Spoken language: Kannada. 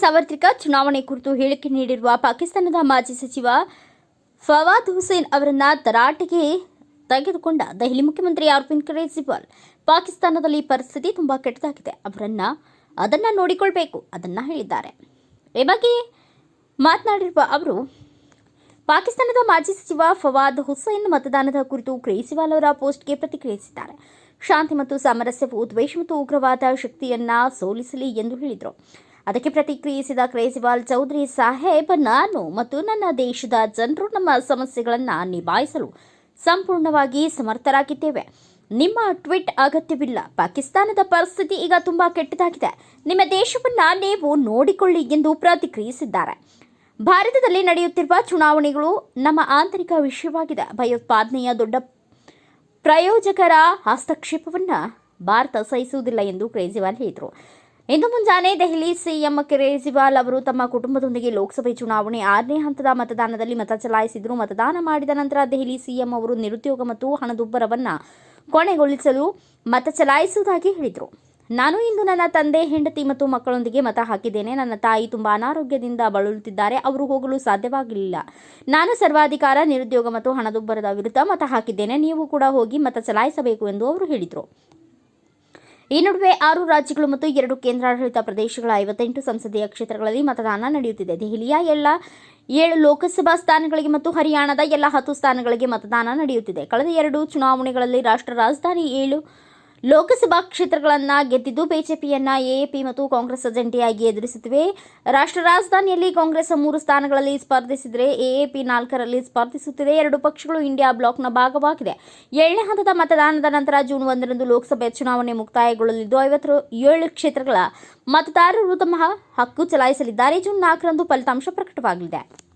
ಸಾರ್ವತ್ರಿಕ ಚುನಾವಣೆ ಕುರಿತು ಹೇಳಿಕೆ ನೀಡಿರುವ ಪಾಕಿಸ್ತಾನದ ಮಾಜಿ ಸಚಿವ ಫವಾದ್ ಹುಸೇನ್ ಅವರನ್ನ ತರಾಟೆಗೆ ತೆಗೆದುಕೊಂಡ ದೆಹಲಿ ಮುಖ್ಯಮಂತ್ರಿ ಅರವಿಂದ್ ಕೇಜ್ರಿವಾಲ್. ಪಾಕಿಸ್ತಾನದಲ್ಲಿ ಪರಿಸ್ಥಿತಿ ತುಂಬಾ ಕೆಟ್ಟದಾಗಿದೆ. ಅವರನ್ನ, ಅದನ್ನ ನೋಡಿಕೊಳ್ಬೇಕು, ಅದನ್ನ ಹೇಳಿದ್ದಾರೆ. ಈ ಬಗ್ಗೆ ಮಾತನಾಡಿರುವ ಅವರು, ಪಾಕಿಸ್ತಾನದ ಮಾಜಿ ಸಚಿವ ಫವಾದ್ ಹುಸೇನ್ ಮತದಾನದ ಕುರಿತು ಕ್ರೇಜಿವಾಲ್ ಅವರ ಪೋಸ್ಟ್ಗೆ ಪ್ರತಿಕ್ರಿಯಿಸಿದ್ದಾರೆ. ಶಾಂತಿ ಮತ್ತು ಸಾಮರಸ್ಯವು ದ್ವೇಷ ಮತ್ತು ಉಗ್ರವಾದ ಶಕ್ತಿಯನ್ನ ಸೋಲಿಸಲಿ ಎಂದು ಹೇಳಿದರು. ಅದಕ್ಕೆ ಪ್ರತಿಕ್ರಿಯಿಸಿದ ಕ್ರೇಜಿವಾಲ್ ಚೌಧರಿ ಸಾಹೇಬ್, ನಾನು ಮತ್ತು ನನ್ನ ದೇಶದ ಜನರು ನಮ್ಮ ಸಮಸ್ಯೆಗಳನ್ನು ನಿಭಾಯಿಸಲು ಸಂಪೂರ್ಣವಾಗಿ ಸಮರ್ಥರಾಗಿದ್ದೇವೆ. ನಿಮ್ಮ ಟ್ವಿಟ್ ಅಗತ್ಯವಿಲ್ಲ. ಪಾಕಿಸ್ತಾನದ ಪರಿಸ್ಥಿತಿ ಈಗ ತುಂಬಾ ಕೆಟ್ಟದಾಗಿದೆ. ನಿಮ್ಮ ದೇಶವನ್ನ ನೀವು ನೋಡಿಕೊಳ್ಳಿ ಎಂದು ಪ್ರತಿಕ್ರಿಯಿಸಿದ್ದಾರೆ. ಭಾರತದಲ್ಲಿ ನಡೆಯುತ್ತಿರುವ ಚುನಾವಣೆಗಳು ನಮ್ಮ ಆಂತರಿಕ ವಿಷಯವಾಗಿದೆ. ಭಯೋತ್ಪಾದನೆಯ ದೊಡ್ಡ ಪ್ರಾಯೋಜಕರ ಹಸ್ತಕ್ಷೇಪವನ್ನು ಭಾರತ ಸಹಿಸುವುದಿಲ್ಲ ಎಂದು ಕ್ರೇಜಿವಾಲ್ ಹೇಳಿದರು. ಇಂದು ಮುಂಜಾನೆ ದೆಹಲಿ ಸಿಎಂ ಕೇಜ್ರಿವಾಲ್ ಅವರು ತಮ್ಮ ಕುಟುಂಬದೊಂದಿಗೆ ಲೋಕಸಭೆ ಚುನಾವಣೆ ಆರನೇ ಹಂತದ ಮತದಾನದಲ್ಲಿ ಮತ ಚಲಾಯಿಸಿದರು. ಮತದಾನ ಮಾಡಿದ ನಂತರ ದೆಹಲಿ ಸಿಎಂ ಅವರು ನಿರುದ್ಯೋಗ ಮತ್ತು ಹಣದುಬ್ಬರವನ್ನು ಕೊನೆಗೊಳಿಸಲು ಮತ ಚಲಾಯಿಸುವುದಾಗಿ ಹೇಳಿದರು. ನಾನು ಇಂದು ನನ್ನ ತಂದೆ, ಹೆಂಡತಿ ಮತ್ತು ಮಕ್ಕಳೊಂದಿಗೆ ಮತ ಹಾಕಿದ್ದೇನೆ. ನನ್ನ ತಾಯಿ ತುಂಬಾ ಅನಾರೋಗ್ಯದಿಂದ ಬಳಲುತ್ತಿದ್ದಾರೆ. ಅವರು ಹೋಗಲು ಸಾಧ್ಯವಾಗಲಿಲ್ಲ. ನಾನು ಸರ್ವಾಧಿಕಾರ, ನಿರುದ್ಯೋಗ ಮತ್ತು ಹಣದುಬ್ಬರದ ವಿರುದ್ಧ ಮತ ಹಾಕಿದ್ದೇನೆ. ನೀವು ಕೂಡ ಹೋಗಿ ಮತ ಚಲಾಯಿಸಬೇಕು ಎಂದು ಅವರು ಹೇಳಿದರು. ಈ ನಡುವೆ ಆರು ರಾಜ್ಯಗಳು ಮತ್ತು ಎರಡು ಕೇಂದ್ರಾಡಳಿತ ಪ್ರದೇಶಗಳ ಐವತ್ತೆಂಟು ಸಂಸದೀಯ ಕ್ಷೇತ್ರಗಳಲ್ಲಿ ಮತದಾನ ನಡೆಯುತ್ತಿದೆ. ದೆಹಲಿಯ ಎಲ್ಲ ಏಳು ಲೋಕಸಭಾ ಸ್ಥಾನಗಳಿಗೆ ಮತ್ತು ಹರಿಯಾಣದ ಎಲ್ಲ ಹತ್ತು ಸ್ಥಾನಗಳಿಗೆ ಮತದಾನ ನಡೆಯುತ್ತಿದೆ. ಕಳೆದ ಎರಡು ಚುನಾವಣೆಗಳಲ್ಲಿ ರಾಷ್ಟ್ರ ರಾಜಧಾನಿ ಏಳು ಲೋಕಸಭಾ ಕ್ಷೇತ್ರಗಳನ್ನು ಗೆದ್ದಿದ್ದು ಬಿಜೆಪಿಯನ್ನ ಎಎಪಿ ಮತ್ತು ಕಾಂಗ್ರೆಸ್ ಜಂಟಿಯಾಗಿ ಎದುರಿಸುತ್ತಿವೆ. ರಾಷ್ಟ್ರ ರಾಜಧಾನಿಯಲ್ಲಿ ಕಾಂಗ್ರೆಸ್ ಮೂರು ಸ್ಥಾನಗಳಲ್ಲಿ ಸ್ಪರ್ಧಿಸಿದರೆ ಎಎಪಿ ನಾಲ್ಕರಲ್ಲಿ ಸ್ಪರ್ಧಿಸುತ್ತಿದೆ. ಎರಡು ಪಕ್ಷಗಳು ಇಂಡಿಯಾ ಬ್ಲಾಕ್ನ ಭಾಗವಾಗಿದೆ. ಏಳನೇ ಹಂತದ ಮತದಾನದ ನಂತರ ಜೂನ್ ಒಂದರಂದು ಲೋಕಸಭೆ ಚುನಾವಣೆ ಮುಕ್ತಾಯಗೊಳ್ಳಲಿದ್ದು ಐವತ್ತು ಏಳು ಕ್ಷೇತ್ರಗಳ ಮತದಾರರು ತಮ್ಮ ಹಕ್ಕು ಚಲಾಯಿಸಲಿದ್ದಾರೆ. ಜೂನ್ ನಾಲ್ಕರಂದು ಫಲಿತಾಂಶ ಪ್ರಕಟವಾಗಲಿದೆ.